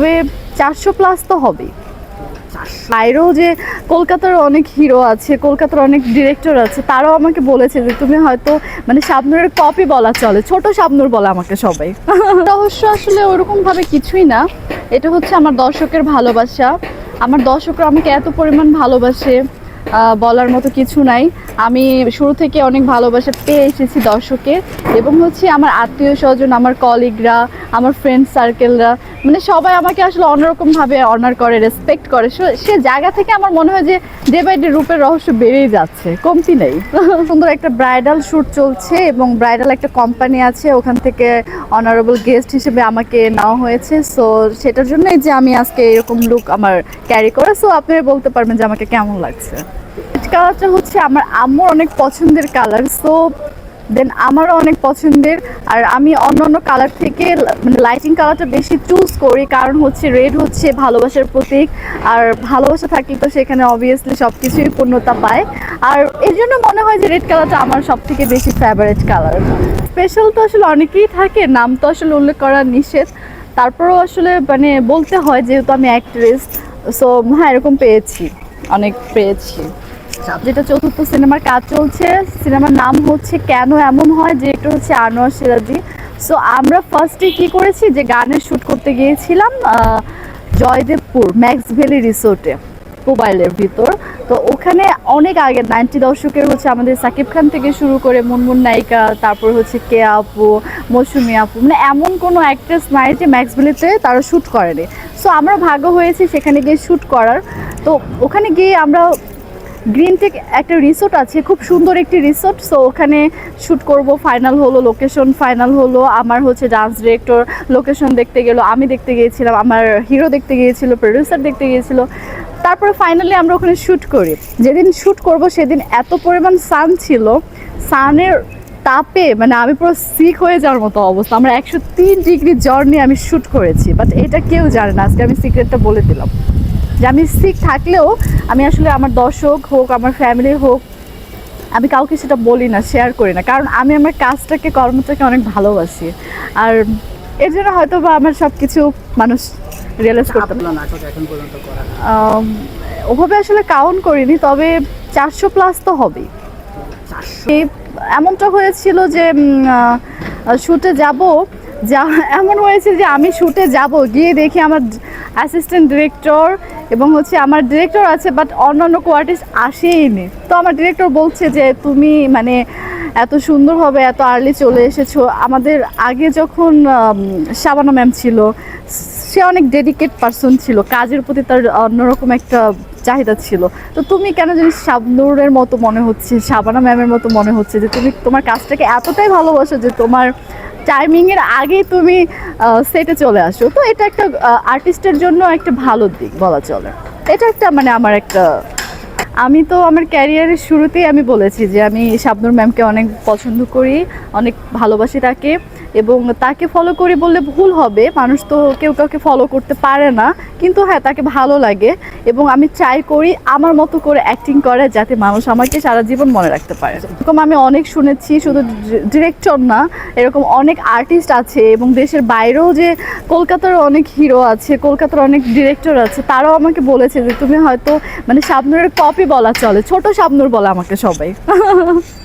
তবে চারশো প্লাস তো হবে। বাইরেও যে কলকাতার অনেক হিরো আছে, কলকাতার অনেক ডিরেক্টর আছে, তারাও আমাকে বলেছে যে তুমি হয়তো মানে শাবনুরের কপি বলা চলে, ছোট শাবনুর বলে আমাকে সবাই। রহস্য আসলে ওরকমভাবে কিছুই না। এটা হচ্ছে আমার দর্শকের ভালোবাসা। আমার দর্শকরা আমাকে এত পরিমাণ ভালোবাসে বলার মতো কিছু নাই। আমি শুরু থেকে অনেক ভালোবাসা পেয়ে এসেছি দর্শকের। এবং হচ্ছে আমার আত্মীয় স্বজন, আমার কলিগরা আমার ফ্রেন্ড সার্কেলরা মানে সবাই আমাকে আসলে অন্যরকমভাবে অনার করে রেসপেক্ট করে। সে জায়গা থেকে আমার মনে হয় যে ডে বাই ডে রূপের রহস্য বেড়েই যাচ্ছে, কমতি নেই। সুন্দর একটা ব্রাইডাল শ্যুট চলছে এবং ব্রাইডাল একটা কোম্পানি আছে, ওখান থেকে অনারেবল গেস্ট হিসেবে আমাকে নেওয়া হয়েছে। সো সেটার জন্যই যে আমি আজকে এরকম লুক আমার ক্যারি করে। সো আপনারা বলতে পারবেন যে আমাকে কেমন লাগছে। কালারটা হচ্ছে আমার আম্মুর অনেক পছন্দের কালার সো দেন আমারও অনেক পছন্দের। আর আমি অন্য অন্য কালার থেকে মানে লাইটিং কালারটা বেশি চুজ করি। কারণ হচ্ছে রেড হচ্ছে ভালোবাসার প্রতীক। আর ভালোবাসা থাকলে তো সেখানে অবভিয়াসলি সব কিছুই পূর্ণতা পায়। আর এর জন্য মনে হয় যে রেড কালারটা আমার সব থেকে বেশি ফেভারেট কালার স্পেশাল তো আসলে অনেকেই থাকে, নাম তো আসলে উল্লেখ করা নিষেধ। তারপরেও আসলে মানে বলতে হয় যেহেতু আমি অ্যাক্ট্রেস সো হ্যাঁ এরকম পেয়েছি, অনেক পেয়েছি। যেটা চতুর্থ সিনেমার কাজ চলছে। সিনেমার নাম হচ্ছে কেন এমন হয় যে এটা হচ্ছে আনোয়ার সিরাজি। সো আমরা ফার্স্টে কি করেছি? যে গানের শ্যুট করতে গিয়েছিলাম জয়দেবপুর ম্যাক্স ভ্যালি রিসোর্টে মোবাইলের ভিতর। তো ওখানে অনেক আগে নাইনটি দশকের হচ্ছে আমাদের সাকিব খান থেকে শুরু করে মুনমুন নায়িকা, তারপর হচ্ছে কে আপু, মৌসুমি আপু মানে এমন কোনো অ্যাক্ট্রেস নাই যে ম্যাক্স ভ্যালিতে তারা শ্যুট করেনি। সো আমরা ভাগ্য হয়েছি সেখানে গিয়ে শ্যুট করার। তো ওখানে গিয়ে আমরা গ্রিন টেক একটা রিসোর্ট আছে, খুব সুন্দর একটি রিসোর্ট। সো ওখানে শ্যুট করব ফাইনাল হলো লোকেশন ফাইনাল হলো। আমার হচ্ছে ডান্স ডিরেক্টর লোকেশন দেখতে গেলো, আমি দেখতে গিয়েছিলাম, আমার হিরো দেখতে গিয়েছিল প্রডিউসার দেখতে গিয়েছিল। তারপরে ফাইনালি আমরা ওখানে শ্যুট করি। যেদিন শ্যুট করব, সেদিন এত পরিমাণ সান ছিল। সানের তাপে মানে আমি পুরো সিক হয়ে যাওয়ার মতো অবস্থা। আমরা একশো তিন ডিগ্রি জ্বর নিয়ে আমি শ্যুট করেছি বাট এটা কেউ জানে না, আজকে আমি সিক্রেটটা বলে দিলাম। যে আমি সিক থাকলেও আমি আসলে আমার দর্শক হোক আমার ফ্যামিলি হোক আমি কাউকে সেটা বলি না শেয়ার করি না। কারণ আমি আমার কাজটাকে কর্মটাকে অনেক ভালোবাসি। আর এর জন্য হয়তো বা আমার সব কিছু মানুষ রিয়েলাইজ করতে ওভাবে আসলে কাউন্ট করিনি তবে চারশো প্লাস তো হবেই। এই এমনটা হয়েছিল যে শুটে যাব যা এমন হয়েছে যে আমি শুটে যাব গিয়ে দেখি আমার অ্যাসিস্ট্যান্ট ডিরেক্টর এবং হচ্ছে আমার ডিরেক্টর আছে বাট অন্যান্য কোয়ার্টিস্ট আসেইনি তো আমার ডিরেক্টর বলছে যে, তুমি মানে এত সুন্দরভাবে এত আর্লি চলে এসেছ। আমাদের আগে যখন শাবানা ম্যাম ছিল, সে অনেক ডেডিকেট পারসন ছিল। কাজের প্রতি তার অন্যরকম একটা চাহিদা ছিল। তো তুমি কেন জানি শাবনুরের মতো মনে হচ্ছে, শাবানা ম্যামের মতো মনে হচ্ছে যে, তুমি তোমার কাজটাকে এতটাই ভালোবাসো যে তোমার টাইমিংয়ের আগেই তুমি সেটে চলে আসো। তো এটা একটা আর্টিস্টের জন্য একটা ভালো দিক বলা চলে। এটা একটা মানে আমার একটা আমি তো আমার ক্যারিয়ারের শুরুতেই আমি বলেছি যে আমি শাবনুর ম্যামকে অনেক পছন্দ করি, অনেক ভালোবাসি তাকে এবং তাকে ফলো করি বললে ভুল হবে। মানুষ তো কেউ কাউকে ফলো করতে পারে না, কিন্তু হ্যাঁ তাকে ভালো লাগে এবং আমি চাই করি আমার মতো করে অ্যাক্টিং করে যাতে মানুষ আমাকে সারা জীবন মনে রাখতে পারে। এরকম আমি অনেক শুনেছি, শুধু ডিরেক্টর না, এরকম অনেক আর্টিস্ট আছে এবং দেশের বাইরেও যে কলকাতার অনেক হিরো আছে, কলকাতার অনেক ডিরেক্টর আছে, তারাও আমাকে বলেছে যে তুমি হয়তো মানে শাবনুরের কপি বলা চলে ছোট শাবনুর বলে আমাকে সবাই।